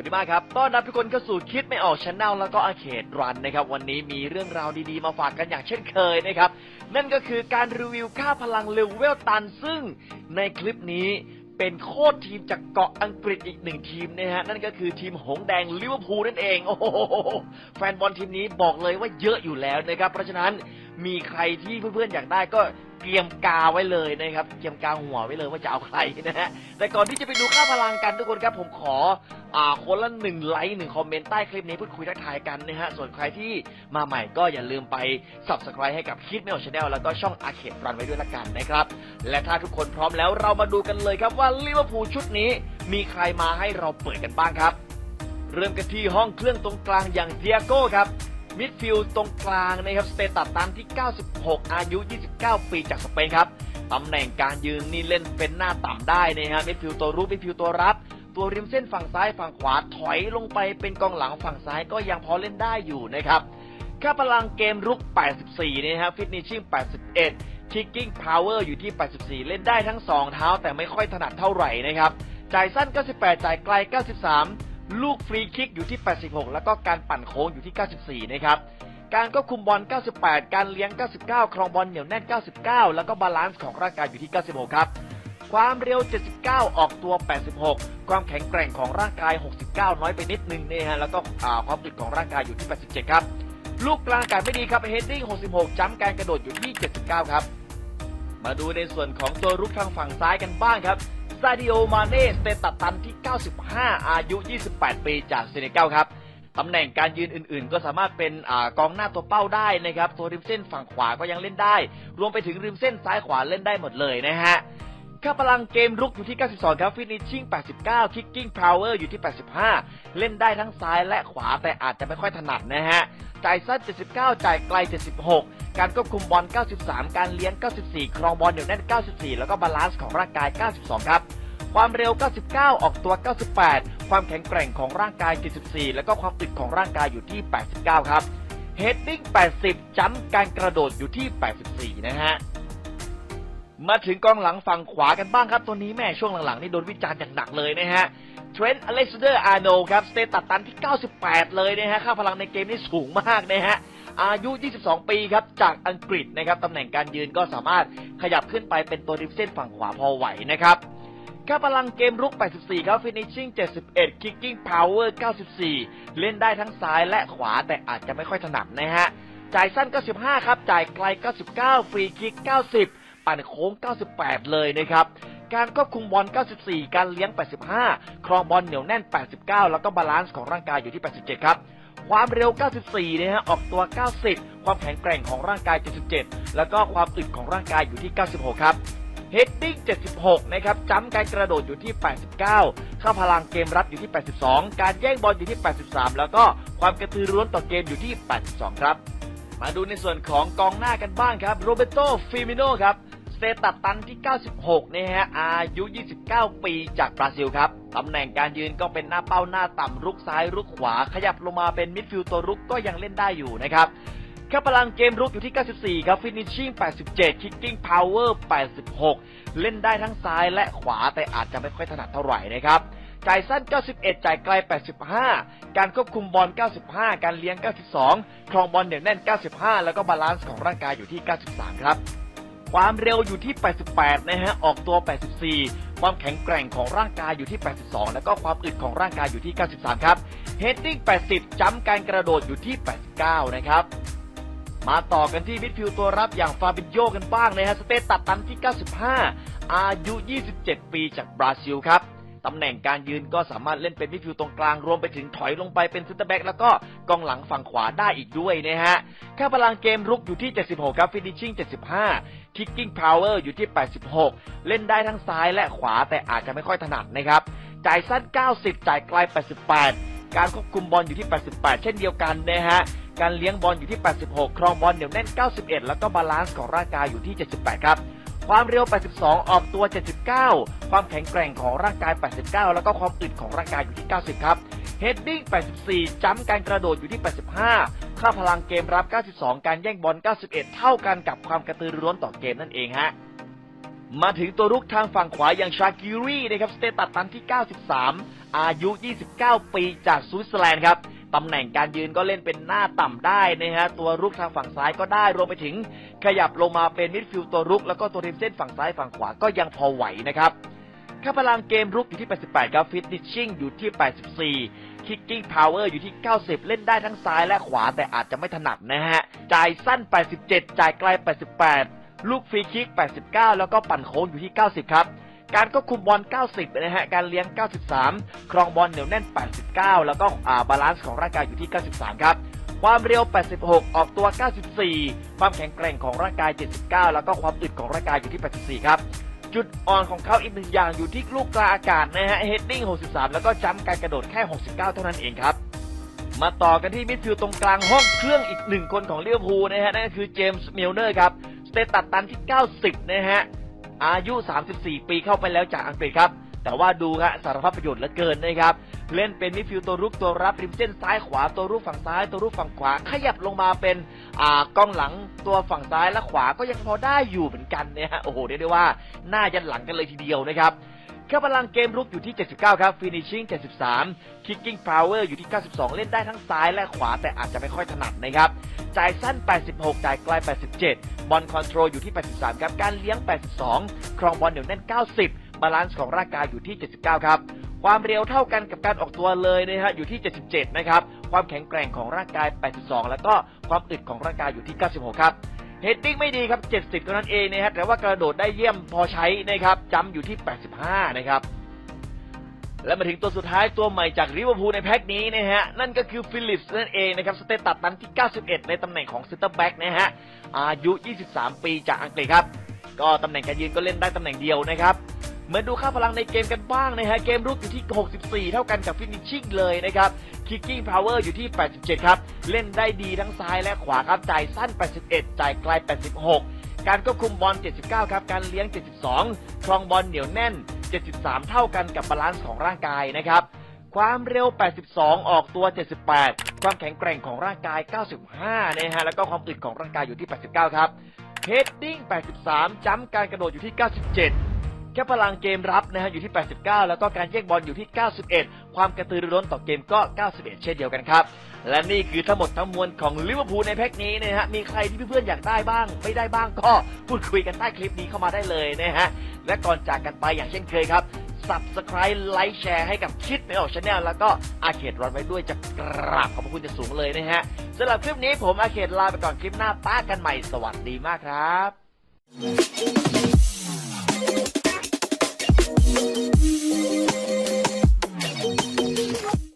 วัสดีมากครับ ต้อนรับทุกคนเข้าสู่คิดไม่ออกชแนลแล้วก็อาเขตรันนะครับ วันนี้มีเรื่องราวดีๆมาฝากกันอย่างเช่นเคยนะครับ นั่นก็คือการรีวิวค่าพลังเลเวลตัน ซึ่งในคลิปนี้เป็นโคตรทีมจากเกาะอังกฤษอีกหนึ่งทีมนะฮะ นั่นก็คือทีมหงแดงลิเวอร์พูลนั่นเอง โอ้โห แฟนบอลทีมนี้บอกเลยว่าเยอะอยู่แล้วนะครับ เพราะฉะนั้น มีใครที่เพื่อนๆอยากได้ก็เตรียมกาไว้เลยนะครับเตรียมกาหัวไว้เลยว่าจะเอาใครนะฮะแต่ก่อนที่จะไปดูค่าพลังกันทุกคนครับผมขออ่าคนละหนึ่งไลค์หนึ่งคอมเมนต์ใต้คลิปนี้พูดคุยทักทายกันนะฮะส่วนใครที่มาใหม่ก็อย่าลืมไป subscribe ให้กับคิดไม่ออกชาแนลแล้วก็ช่องอาเขตรันไว้ด้วยละกันนะครับ และถ้าทุกคนพร้อมแล้วเรามาดูกันเลยครับว่าลิเวอร์พูลชุดนี้มีใครมาให้เราเปิดกันบ้างครับ เริ่มกันที่ห้องเครื่องตรงกลางอย่างเดียโก้ครับ มิดฟิลด์ตรงกลางนะครับสเตตัสตามที่ 96 อายุ 29 ปีจากสเปนครับตำแหน่งการยืนนี่เล่นเป็นหน้าต่ำได้นะฮะมิดฟิลด์ตัวรุกมิดฟิลด์ตัวรับ ตัวริมเส้นฝั่งซ้ายฝั่งขวาถอยลงไปเป็นกองหลังฝั่งซ้ายก็ยังพอเล่นได้อยู่นะครับค่าพลังเกมรุก 84 นะฮะฟิตนิชชิ่ง 81 คิกกิ้งพาวเวอร์อยู่ที่ 84 เล่นได้ทั้ง 2 เท้าแต่ไม่ค่อยถนัดเท่าไหร่นะครับ จ่ายสั้น 98 จ่ายไกล 93 ลูกฟรีคิกอยู่ที่ 86 แล้วก็การปั่นโค้งอยู่ที่ 94 นะครับ การควบคุมบอล 98 การเลี้ยง 99 ครองบอลเหนียวแน่น 99 แล้วก็บาลานซ์ของร่างกายอยู่ที่ 96 ครับ ความเร็ว 79 ออกตัว 86 ความแข็งแกร่งของร่างกาย 69 น้อยไปนิดนึงนะฮะ แล้วก็ความอึดของร่างกายอยู่ที่ 87 ครับ ลูกกลางอากาศไม่ดีครับเฮดดิ้ง 66จัมป์การกระโดดอยู่ที่ 79 ครับ มาดูในส่วนของตัวรุกทางฝั่งซ้ายกันบ้างครับซาดิโอ มาเน่ สเตตัสตันที่ 95 อายุ 28 ปีจากเซเนกัลครับ ตำแหน่งการยืนอื่นๆ ก็สามารถเป็นอกองหน้าตัวเป้าได้นะครับ ตัวริมเส้นฝั่งขวาก็ยังเล่นได้ รวมไปถึงริมเส้นซ้ายขวาเล่นได้หมดเลยนะฮะ ค่าพลังเกมรุกอยู่ที่ 92 ครับฟินิชชิ่ง 89 คิกกิ้งพาวเวอร์อยู่ที่ 85 เล่นได้ทั้งซ้ายและขวาแต่อาจจะไม่ค่อยถนัดนะฮะ จ่ายสั้น 79 จ่ายไกล 76 การควบคุมบอล 93 การเลี้ยง 94 ครองบอลเหนียวแน่น 94 แล้วก็บาลานซ์ของร่างกาย 92 ครับ ความเร็ว 99 ออกตัว 98 ความแข็งแกร่งของร่างกาย 74 แล้วก็ความอึดของร่างกายอยู่ที่ 89 ครับเฮดดิ้ง 80 จัมป์การกระโดดอยู่ที่ 84 นะฮะ มาถึงกองหลังฝั่งขวากันบ้างครับ ตัวนี้แม่ช่วงหลังๆนี่โดนวิจารณ์อย่างหนักเลยนะฮะเทรนต์อเล็กซานเดอร์อาร์โนครับสเตตัสตันที่ 98 เลยนะฮะค่าพลังในเกมนี่สูงมากนะฮะอายุ 22 ปีครับ จากอังกฤษนะครับตำแหน่งการยืนก็สามารถขยับขึ้นไปเป็นตัวริมเส้นฝั่งขวาพอไหวนะครับค่าพลังเกมรุก 84 ครับ finishing 71 kicking power 94 เล่นได้ทั้งซ้ายและขวาแต่อาจจะไม่ค่อยถนัดนะฮะ จ่ายสั้น 95 ครับ จ่ายไกล 99 ฟรีคิก 90 ปั่นโค้ง 98 เลยนะครับ การควบคุมบอล 94 การเลี้ยง 85 ครองบอลเหนียวแน่น 89 แล้วก็บาลานซ์ของร่างกายอยู่ที่ 87 ครับ ความเร็ว 94 นะฮะ ออกตัว 90 ความแข็งแกร่งของร่างกาย 77 แล้วก็ความอึดของร่างกายอยู่ที่ 96 ครับเฮดดิ้ง 76 นะครับจัมป์การกระโดดอยู่ที่ 89 ค่าพลังเกมรับอยู่ที่ 82 การแย่งบอลอยู่ที่ 83 แล้วก็ความกระตือรือร้นต่อเกมอยู่ที่ 82 ครับ มาดูในส่วนของกองหน้ากันบ้างครับ โรเบโตฟิมิโนครับ เตตัสตันที่ 96 นะฮะ อายุ 29 ปีจากบราซิลครับ ตำแหน่งการยืนก็เป็นหน้าเป้าหน้าต่ำรุกซ้ายรุกขวา ขยับลงมาเป็นมิดฟิลด์ตัวรุกก็ยังเล่นได้อยู่นะครับค่าพลังเกมรุกอยู่ที่ 94 ครับ finishing 87 kicking power 86 เล่นได้ทั้งซ้ายและขวาแต่อาจจะไม่ค่อยถนัดเท่าไหร่นะครับจ่ายสั้น 91 จ่ายไกล 85 การควบคุมบอล 95 การเลี้ยง 92 ครองบอลเหนียวแน่น 95 แล้วก็บาลานซ์ของร่างกายอยู่ที่ 93 ครับ ความเร็วอยู่ที่ 88 นะฮะ ออกตัว 84 ความแข็งแกร่งของร่างกายอยู่ที่ 82 แล้วก็ความอึดของร่างกายอยู่ที่ 93 ครับ เฮดดิ้ง 80จำการกระโดดอยู่ที่ 89 นะครับ มาต่อกันที่มิดฟิลด์ตัวรับอย่างฟาบินโยกันบ้างนะฮะ สเตตัสตันที่ 95 อายุ 27 ปีจากบราซิลครับ ตำแหน่งการยืนก็สามารถเล่นเป็นมิดฟิลด์ตรงกลางรวมไปถึงถอยลงไปเป็นเซนเตอร์แบ็กแล้วก็กองหลังฝั่งขวาได้อีกด้วยนะฮะค่าพลังเกมรุกอยู่ที่ 76 ครับ finishing 75 kicking power อยู่ที่ 86 เล่นได้ทั้งซ้ายและขวาแต่อาจจะไม่ค่อยถนัดนะครับ จ่ายสั้น 90 จ่ายไกล 88 การควบคุมบอลอยู่ที่ 88 เช่นเดียวกันนะฮะการเลี้ยงบอลอยู่ที่ 86 ครองบอลเหนียวแน่น 91 แล้วก็บาลานซ์ของร่างกายอยู่ที่ 78 ครับ ความเร็ว 82 ออกตัว 79 ความแข็งแกร่งของร่างกาย 89 แล้วก็ความอึดของร่างกายอยู่ที่ 90 ครับ heading 84จัมป์การกระโดดอยู่ที่ 85 ค่าพลังเกมรับ 92 การแย่งบอล 91 เท่ากันกับความกระตือรือร้นต่อเกมนั่นเองฮะ มาถึงตัวรุกทางฝั่งขวาอย่างชากิรีนะครับ สเตตัสตันที่ 93 อายุ 29 ปีจากสวิตเซอร์แลนด์ครับ ตำแหน่งการยืนก็เล่นเป็นหน้าต่ำได้นะฮะตัวรุกทางฝั่งซ้ายก็ได้รวมไปถึงขยับลงมาเป็นมิดฟิลด์ตัวรุก แล้วก็ตัวริมเส้นฝั่งซ้ายฝั่งขวาก็ยังพอไหวนะครับค่าพลังเกมรุกอยู่ที่ 88 ครับฟิตนิชชิ่งอยู่ที่ 84 คิกกิ้งพาวเวอร์อยู่ที่ 90 เล่นได้ทั้งซ้ายและขวาแต่อาจจะไม่ถนัดนะฮะ จ่ายสั้น 87 จ่ายไกล 88 ลูกฟรีคิก 89 แล้วก็ปั่นโค้งอยู่ที่ 90 ครับ การควบคุมบอล 90 นะฮะ การเลี้ยง 93 ครองบอลเหนียวแน่น 89 แล้วก็อ่าบาลานซ์ของร่างกายอยู่ที่ 93 ครับ ความเร็ว 86 ออกตัว 94 ความแข็งแกร่งของร่างกาย 79 แล้วก็ความอึดของร่างกายอยู่ที่ 84 ครับ จุดอ่อนของเขาอีกหนึ่งอย่างอยู่ที่ลูกกลางอากาศนะฮะ เฮดดิ้ง 63 แล้วก็จัมป์การกระโดดแค่ 69 เท่านั้นเองครับมาต่อกันที่มิดฟิลด์ตรงกลางห้องเครื่องอีกหนึ่งคนของลิเวอร์พูนะฮะ นั่นก็คือเจมส์มิลเนอร์ครับ สเตตัสตันที่ 90 นะฮะ อายุ 34 ปีเข้าไปแล้วจากอังกฤษครับ แต่ว่าดูฮะสารพัดประโยชน์เหลือเกินนะครับ เล่นเป็นมิดฟิลด์ตัวรุกตัวรับริมเส้นซ้ายขวาตัวรุกฝั่งซ้าย ตัวรุกฝั่งขวา ขยับลงมาเป็นอ่ากองหลังตัวฝั่งซ้ายและขวาก็ยังพอได้อยู่เหมือนกันเนะฮะโอ้โหเรียกได้ว่าหน้ายันหลังกันเลยทีเดียวนะครับค่าพลังเกมรุกอยู่ที่ 79 ครับ finishing 73 kicking power อยู่ที่ 92 เล่นได้ทั้งซ้ายและขวาแต่อาจจะไม่ค่อยถนัดนะครับ จ่ายสั้น 86 จ่ายไกล 87 บอลคอนโทรลอยู่ที่ 83 ครับ การเลี้ยง 82 ครองบอลเหนียวแน่น 90 บาลานซ์ของร่างกายอยู่ที่ 79 ครับ ความเร็วเท่ากันกับการออกตัวเลยนะฮะ อยู่ที่ 77 นะครับ ความแข็งแกร่งของร่างกาย 82 แล้วก็ความอึดของร่างกายอยู่ที่ 96 ครับเฮดดิ้งไม่ดีครับ 70เท่านั้นเองนะครับแต่ว่ากระโดดได้เยี่ยมพอใช้นะครับจัมป์อยู่ที่ 85 นะครับ และมาถึงตัวสุดท้ายตัวใหม่จากลิเวอร์พูลในแพ็กนี้นะฮะ นั่นก็คือฟิลิปส์นั่นเองนะครับ สเตตัสตันที่ 91 ในตำแหน่งของเซนเตอร์แบ็กนะฮะ อายุ 23 ปีจากอังกฤษครับ ก็ตำแหน่งการยืนก็เล่นได้ตำแหน่งเดียวนะครับมาดูค่าพลังในเกมกันบ้างนะฮะ เกมรุกอยู่ที่ 64 เท่ากันกับฟินิชชิ่งเลยนะครับ Kicking Power อยู่ที่ 87 ครับ เล่นได้ดีทั้งซ้ายและขวาครับจ่ายสั้น 81 จ่ายไกล 86 การควบคุมบอล 79 ครับ การเลี้ยง 72 ครองบอลเหนียวแน่น 73 เท่ากันกับบาลานซ์ของร่างกายนะครับ ความเร็ว 82 ออกตัว 78 ความแข็งแกร่งของร่างกาย 95 นะฮะ แล้วก็ความอึดของร่างกายอยู่ที่ 89 ครับ เฮดดิ้ง 83 จ้ำการกระโดดอยู่ที่ 97 ค่พลังเกมรับนะฮะอยู่ที่ 89 แล้วก็การแย่งบอลอยู่ที่ 91 ความกระตือรือร้นต่อเกมก็ 91 เช่นเดียวกันครับ และนี่คือทั้งหมดทั้งมวลของลิเวอร์พูลในแพ็กนี้นะฮะมีใครที่เพื่อนๆอยากได้บ้าง ไม่ได้บ้างก็พูดคุยกันใต้คลิปนี้เข้ามาได้เลยนะฮะและก่อนจากกันไปอย่างเช่นเคยครับ subscribe ไลค์แชร์ให้กับคิดไม่ออกชาแนลแล้วก็อาเขตรอนไว้ด้วยจะกราบขอบพระคุณจะสูงเลยนะฮะสำหรับคลิปนี้ผมอาเขตลาไปก่อนคลิปหน้าป้ากันใหม่สวัสดีมากครับ